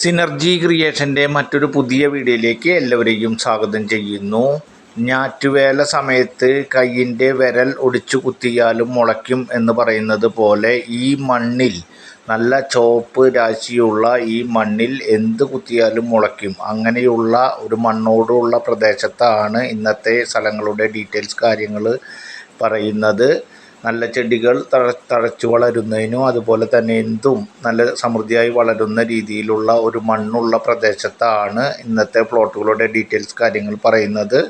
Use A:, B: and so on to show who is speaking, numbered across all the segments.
A: Synergy ക്രിയേഷന്റെ മറ്റൊരു പുതിയ വീഡിയോയിലേക്ക് എല്ലാവരെയും സ്വാഗതം ചെയ്യുന്നു. ഞാറ്റുവേല സമയത്ത് കയ്യിന്റെ വിരൽ ഒടിച്ചു കുത്തിയാലും മുളയ്ക്കും എന്ന് പറയുന്നത് പോലെ ഈ മണ്ണിൽ നല്ല ചോപ്പ് രാശിയുള്ള ഈ മണ്ണിൽ എന്ത് കുത്തിയാലും മുളയ്ക്കും. അങ്ങനെയുള്ള ഒരു മണ്ണോടുള്ള പ്രദേശത്താണ് ഇന്നത്തെ സ്ഥലങ്ങളുടെ ഡീറ്റെയിൽസ് കാര്യങ്ങൾ പറയുന്നത്. നല്ല ചെടികൾ തഴ തഴച്ചു വളരുന്നതിനും അതുപോലെ തന്നെ എന്തും നല്ല സമൃദ്ധിയായി വളരുന്ന രീതിയിലുള്ള ഒരു മണ്ണുള്ള പ്രദേശത്താണ് ഇന്നത്തെ പ്ലോട്ടുകളുടെ ഡീറ്റെയിൽസ് കാര്യങ്ങൾ പറയുന്നത്.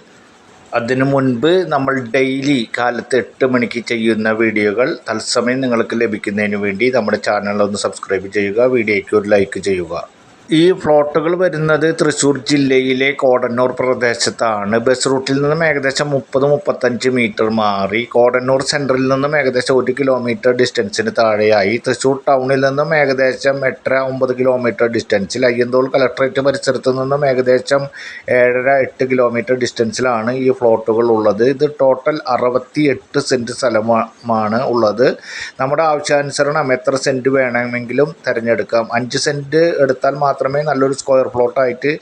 A: അതിനു മുൻപ് നമ്മൾ ഡെയിലി കാലത്ത് എട്ട് മണിക്ക് ചെയ്യുന്ന വീഡിയോകൾ തത്സമയം നിങ്ങൾക്ക് ലഭിക്കുന്നതിന് വേണ്ടി നമ്മുടെ ചാനൽ ഒന്ന് സബ്സ്ക്രൈബ് ചെയ്യുക വീഡിയോയ്ക്ക് ഒരു ലൈക്ക് ചെയ്യുക. ഈ ഫ്ലോട്ടുകൾ വരുന്നത് തൃശ്ശൂർ ജില്ലയിലെ കോടന്നൂർ പ്രദേശത്താണ്. ബസ് റൂട്ടിൽ നിന്നും ഏകദേശം മുപ്പത് മുപ്പത്തഞ്ച് മീറ്റർ മാറി. കോടന്നൂർ സെന്ററിൽ നിന്നും ഏകദേശം ഒരു കിലോമീറ്റർ ഡിസ്റ്റൻസിന് താഴെയായി. തൃശ്ശൂർ ടൗണിൽ നിന്നും ഏകദേശം എട്ടര ഒമ്പത് കിലോമീറ്റർ ഡിസ്റ്റൻസിൽ അയ്യന്തോൾ കളക്ട്രേറ്റ് പരിസരത്ത് നിന്നും ഏകദേശം ഏഴര എട്ട് കിലോമീറ്റർ ഡിസ്റ്റൻസിലാണ് ഈ ഫ്ലോട്ടുകൾ ഉള്ളത്. ഇത് ടോട്ടൽ അറുപത്തി എട്ട് സെന്റ് സ്ഥലമാണ് ഉള്ളത്. നമ്മുടെ ആവശ്യാനുസരണം എത്ര സെന്റ് വേണമെങ്കിലും തിരഞ്ഞെടുക്കാം. അഞ്ച് സെന്റ് എടുത്താൽ മാത്രമേ നല്ലൊരു സ്ക്വയർ പ്ലോട്ടായിട്ട്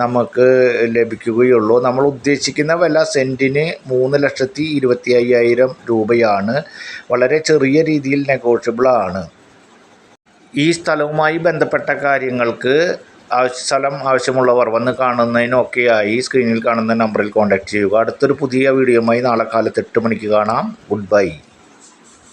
A: നമുക്ക് ലഭിക്കുകയുള്ളൂ. നമ്മൾ ഉദ്ദേശിക്കുന്ന വില സെന്റിന് മൂന്ന് ലക്ഷത്തി ഇരുപത്തി അയ്യായിരം രൂപയാണ്. വളരെ ചെറിയ രീതിയിൽ നെഗോഷ്യബിളാണ് ഈ സ്ഥലവുമായി ബന്ധപ്പെട്ട കാര്യങ്ങൾക്ക് സ്ഥലം ആവശ്യമുള്ളവർ വന്ന് കാണുന്നതിനൊക്കെയായി സ്ക്രീനിൽ കാണുന്ന നമ്പറിൽ കോൺടാക്റ്റ് ചെയ്യുക. അടുത്തൊരു പുതിയ വീഡിയോയുമായി നാളെ കാലത്ത് എട്ട് മണിക്ക് കാണാം. Good bye